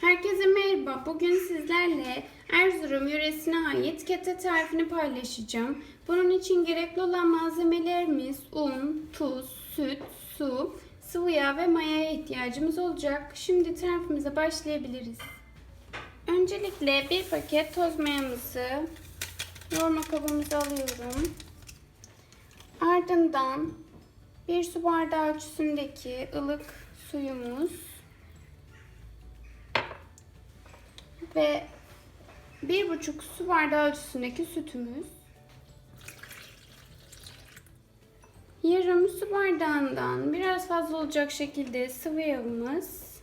Herkese merhaba. Bugün sizlerle Erzurum yöresine ait kete tarifini paylaşacağım. Bunun için gerekli olan malzemelerimiz un, tuz, süt, su, sıvı yağ ve mayaya ihtiyacımız olacak. Şimdi tarifimize başlayabiliriz. Öncelikle bir paket toz mayamızı yoğurma kabımıza alıyorum. Ardından bir su bardağı ölçüsündeki ılık suyumuz ve bir buçuk su bardağı ölçüsündeki sütümüz. Yarım su bardağından biraz fazla olacak şekilde sıvı yağımız.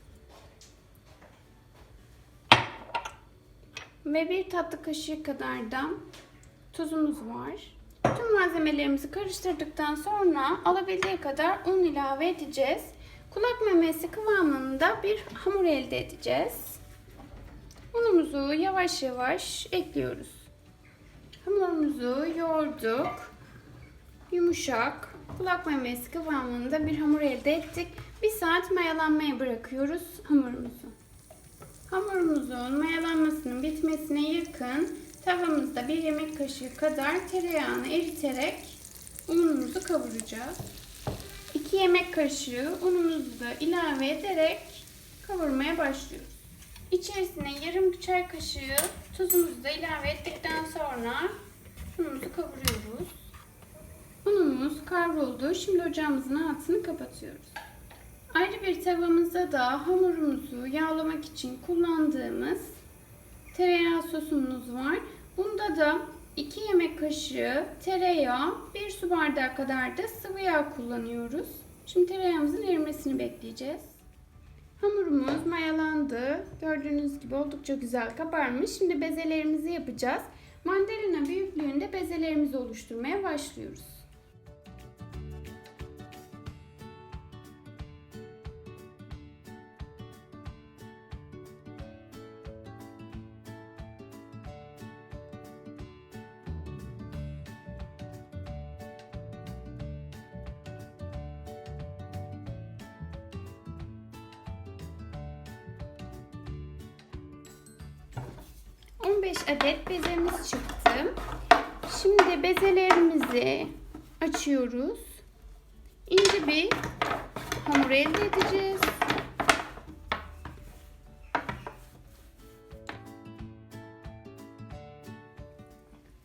Ve bir tatlı kaşığı kadar da tuzumuz var. Tüm malzemelerimizi karıştırdıktan sonra alabildiği kadar un ilave edeceğiz. Kulak memesi kıvamında bir hamur elde edeceğiz. Unumuzu yavaş yavaş ekliyoruz. Hamurumuzu yoğurduk. Yumuşak, kulak memesi kıvamında bir hamur elde ettik. Bir saat mayalanmaya bırakıyoruz hamurumuzu. Hamurumuzun mayalanmasının bitmesine yakın tavamızda bir yemek kaşığı kadar tereyağını eriterek unumuzu kavuracağız. 2 yemek kaşığı unumuzu da ilave ederek kavurmaya başlıyoruz. İçerisine yarım çay kaşığı tuzumuzu da ilave ettikten sonra unumuzu kavuruyoruz. Unumuz kavruldu. Şimdi ocağımızın altını kapatıyoruz. Ayrı bir tavamızda da hamurumuzu yağlamak için kullandığımız tereyağı sosumuz var. Bunda da 2 yemek kaşığı tereyağı, 1 su bardağı kadar da sıvı yağ kullanıyoruz. Şimdi tereyağımızın erimesini bekleyeceğiz. Hamurumuz mayalandı. Gördüğünüz gibi oldukça güzel kabarmış. Şimdi bezelerimizi yapacağız. Mandalina büyüklüğünde bezelerimizi oluşturmaya başlıyoruz. 15 adet bezemiz çıktı. Şimdi bezelerimizi açıyoruz. İnce bir hamur elde edeceğiz.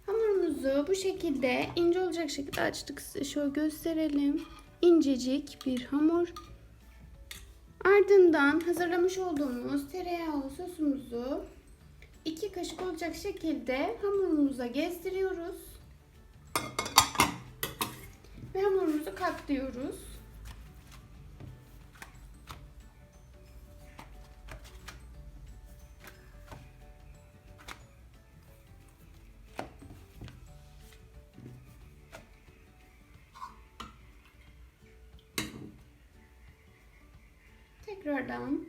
Hamurumuzu bu şekilde ince olacak şekilde açtık. Size şöyle gösterelim. İncecik bir hamur. Ardından hazırlamış olduğumuz tereyağı sosumuzu iki kaşık olacak şekilde hamurumuza gezdiriyoruz. Ve hamurumuzu katlıyoruz. Tekrardan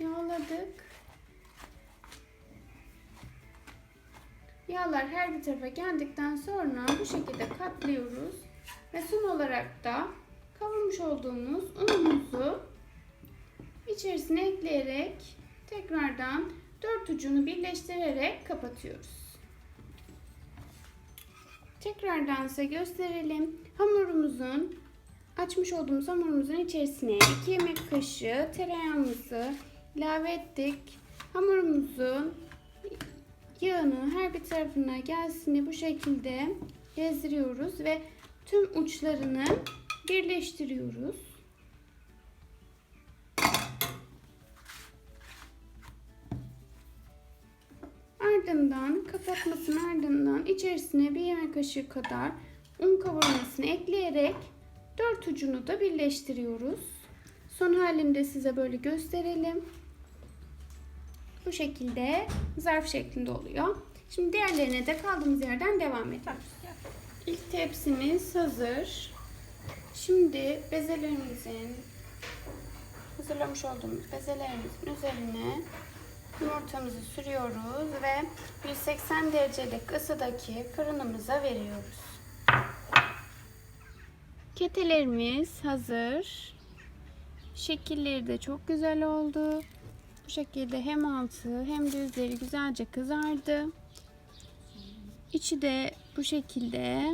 yağladık. Yağlar her bir tarafa geldikten sonra bu şekilde katlıyoruz. Ve son olarak da kavurmuş olduğumuz unumuzu içerisine ekleyerek tekrardan dört ucunu birleştirerek kapatıyoruz. Tekrardan size gösterelim. Hamurumuzun açmış olduğumuz hamurumuzun içerisine 2 yemek kaşığı tereyağımızı ilave ettik. Hamurumuzun yağını her bir tarafına gelsin bu şekilde gezdiriyoruz ve tüm uçlarını birleştiriyoruz. Ardından kapatmasının ardından içerisine bir yemek kaşığı kadar un kavurmasını ekleyerek dört ucunu da birleştiriyoruz. Son halinde size böyle gösterelim. Bu şekilde zarf şeklinde oluyor. Şimdi diğerlerine de kaldığımız yerden devam ediyoruz. İlk tepsimiz hazır. Şimdi bezelerimizin hazırlamış olduğumuz bezelerimizin üzerine yumurtamızı sürüyoruz ve 180 derecelik ısıdaki fırınımıza veriyoruz. Ketelerimiz hazır. Şekilleri de çok güzel oldu. Bu şekilde hem altı hem de üzeri güzelce kızardı. İçi de bu şekilde.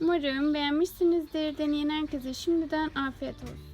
Umarım beğenmişsinizdir. Deneyen herkese şimdiden afiyet olsun.